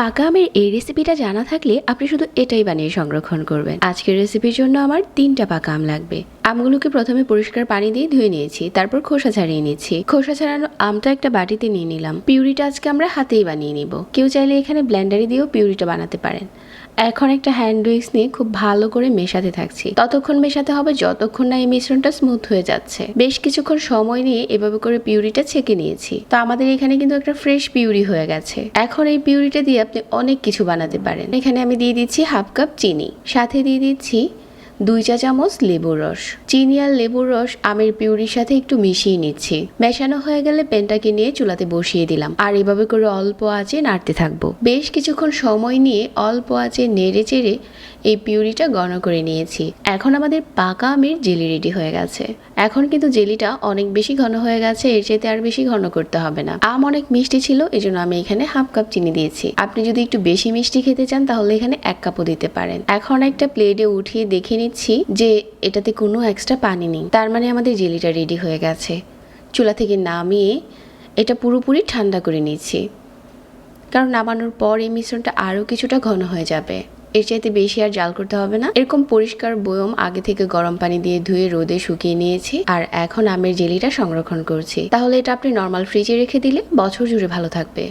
পাকা আমের এই রেসিপিটা জানা থাকলে আপনি শুধু এটাই বানিয়ে সংরক্ষণ করবেন। আজকের রেসিপির জন্য আমার তিনটা পাকা আম লাগবে। আমগুলোকে প্রথমে পরিষ্কার পানি দিয়ে ধুয়ে নিয়েছি, তারপর খোসা ছাড়িয়ে নিচ্ছি। খোসা ছাড়ানো আমটা একটা বাটিতে নিয়ে নিলাম। পিউরিটা আজকে আমরা হাতেই বানিয়ে নিব। কেউ চাইলে এখানে ব্লেন্ডারে দিয়েও পিউরিটা বানাতে পারেন। এখন একটা হ্যান্ড উইক্স নিয়ে খুব ভালো করে মেশাতে থাকছি। ততক্ষণ মেশাতে হবে যতক্ষণ না এই মিশ্রণটা স্মুথ হয়ে যাচ্ছে। বেশ কিছুক্ষণ সময় নিয়ে এভাবে করে পিউরিটা ছেঁকে নিয়েছি। তো আমাদের এখানে কিন্তু একটা ফ্রেশ পিউরি হয়ে গেছে। এখন এই পিউরিটা দিয়ে আপনি অনেক কিছু বানাতে পারেন। এখানে আমি দিয়ে দিচ্ছি হাফ কাপ চিনি। সাথে দিয়ে দিচ্ছি দুই চা চামচ লেবুর রস। চিনি আর লেবুর রস আমের পিউরির সাথে একটু মিশিয়ে নিচ্ছি। মেশানো হয়ে গেলে পেনটাকে নিয়ে চুলাতে বসিয়ে দিলাম। আর এভাবে করে অল্প আঁচে নাড়তে থাকব। বেশ কিছুক্ষণ সময় নিয়ে অল্প আঁচে নেড়ে চেড়ে এই পিউরিটা ঘন করে নিয়েছি। এখন আমাদের পাকা আমের জেলি রেডি হয়ে গেছে। এখন কিন্তু জেলিটা অনেক বেশি ঘন হয়ে গেছে, এর চাইতে আর বেশি ঘন করতে হবে না। আম অনেক মিষ্টি ছিল, এজন্য আমি এখানে হাফ কাপ চিনি দিয়েছি। আপনি যদি একটু বেশি মিষ্টি খেতে চান, তাহলে এখানে এক কাপও দিতে পারেন। এখন একটা প্লেটে উঠিয়ে দেখে নিচ্ছি যে এটাতে কোনো এক্সট্রা পানি নেই। তার মানে আমাদের জেলিটা রেডি হয়ে গেছে। চুলা থেকে নামিয়ে এটা পুরোপুরি ঠান্ডা করে নিচ্ছি কারণ নামানোর পর এই মিশ্রণটা আরও কিছুটা ঘন হয়ে যাবে। এর চাইতে বেশি আর জাল করতে হবে না। এরকম পরিষ্কার বয়ম আগে থেকে গরম পানি দিয়ে ধুয়ে রোদে শুকিয়ে নিয়েছি আর এখন আমের জেলিটা সংরক্ষণ করছি। তাহলে এটা আপনি নর্মাল ফ্রিজে রেখে দিলে বছর জুড়ে ভালো থাকবে।